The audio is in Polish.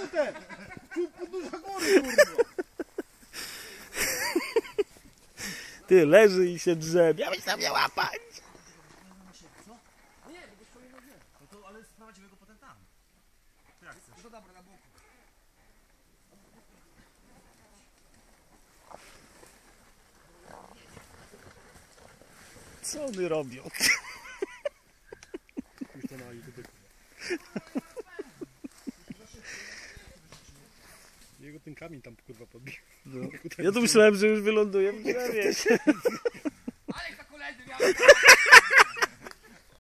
tu ten! Tu podnóża góry, kurwa! Ty, leży i się drze. Miałeś tam mnie łapać. No to, ale sprowadźmy go potem tam. To jak chcesz? No dobra, na boku. Co one robią? Już to na YouTube. Jego ten kamień tam kurwa podbił. No. Ja tu myślałem, że już wyląduję w drzewie. Ale koledzy miałem!